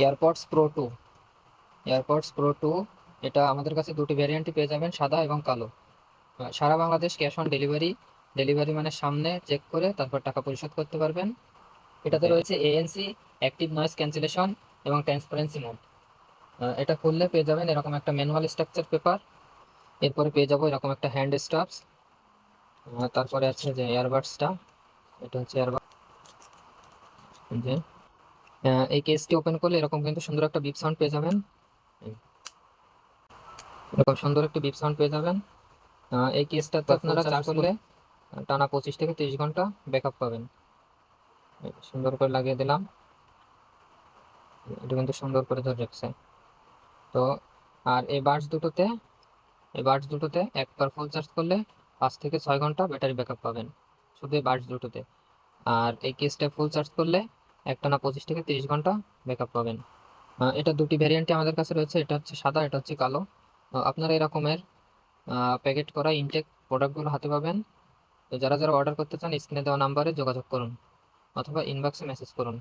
AirPods pro two AirPods pro two এটা আমাদের কাছে দুটি ভ্যারিয়েন্টই পেয়ে যাবেন সাদা এবং কালো। সারা Bangladesh cash on delivery delivery মানে সামনে চেক করে তারপর টাকা পরিশোধ করতে পারবেন। এটাতে রয়েছে এএনসি অ্যাক্টিভ নয়েজ ক্যান্সেলেশন এবং ট্রান্সপারেন্সি মোড এটা খুললে পেয়ে যাবেন এরকম একটা ম্যানুয়াল স্ট্রাকচার পেপার এরপরে পেয়ে যাব এরকম একটা হ্যান্ড স্টাফস তারপরে আছে যে এয়ারবাডসটা এটা হচ্ছে এয়ারবাড যে এই কেসটি ওপেন করলে এরকম কিন্তু সুন্দর একটা বিপ সাউন্ড পেয়ে যাবেন। এরকম সুন্দর একটি বিপ সাউন্ড পেয়ে যাবেন। এই কেসটা তো আপনারা চার্জ করলে টানা পঁচিশ থেকে তিরিশ ঘণ্টা ব্যাকআপ পাবেন। সুন্দর করে লাগিয়ে দিলাম। এটা কিন্তু সুন্দর করে ধরে রাখছে। তো আর এই বাডস দুটোতে এই বাডস দুটোতে একবার ফুল চার্জ করলে পাঁচ থেকে ছয় ঘণ্টা ব্যাটারি ব্যাকআপ পাবেন। শুধু এই বাডস দুটোতে। আর এই কেসটা ফুল চার্জ করলে একটানা পঁচিশ থেকে তিরিশ ঘণ্টা ব্যাকআপ পাবেন। এটা দুটি ভ্যারিয়েন্টে আমাদের কাছে রয়েছে, এটা হচ্ছে সাদা, এটা হচ্ছে কালো। আপনারা এরকমের প্যাকেট করা ইনটেক প্রোডাক্টগুলো হাতে পাবেন। তো যারা যারা অর্ডার করতে চান স্ক্রিনে দেওয়া নাম্বারে যোগাযোগ করুন অথবা ইনবক্সে মেসেজ করুন।